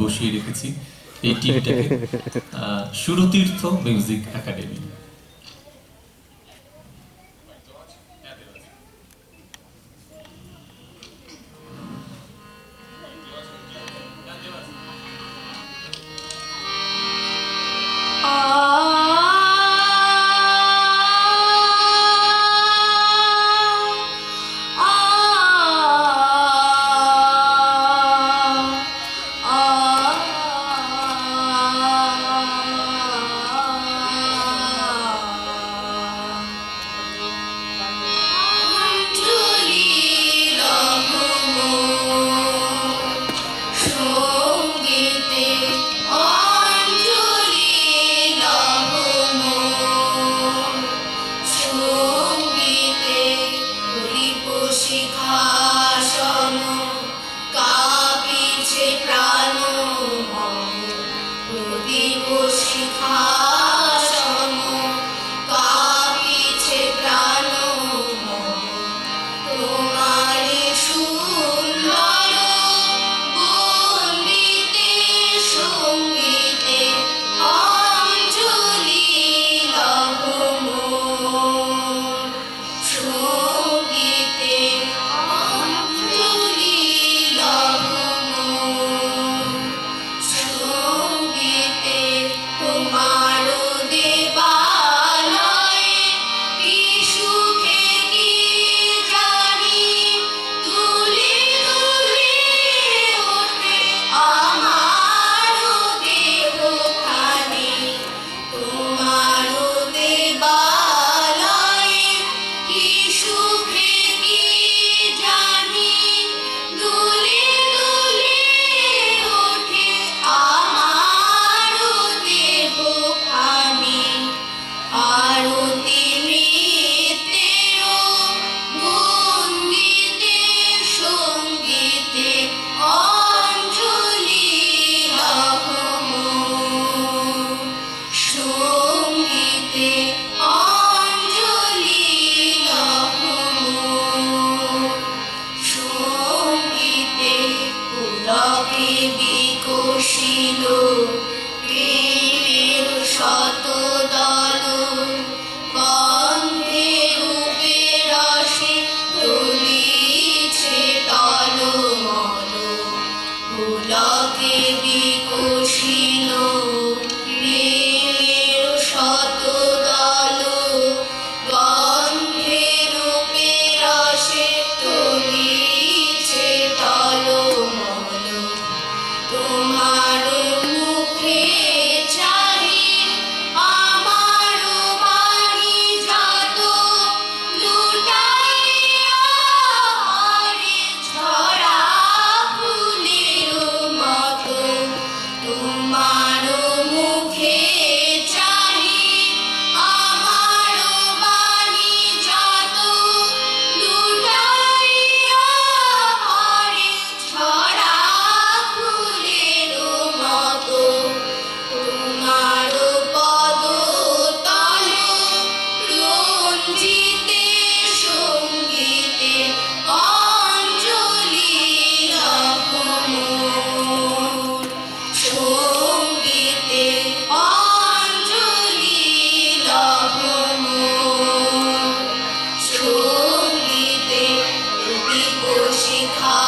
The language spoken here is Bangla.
বসিয়ে রেখেছি এই টিমটাকে Surtirtha music academy. She. Habibi 你好。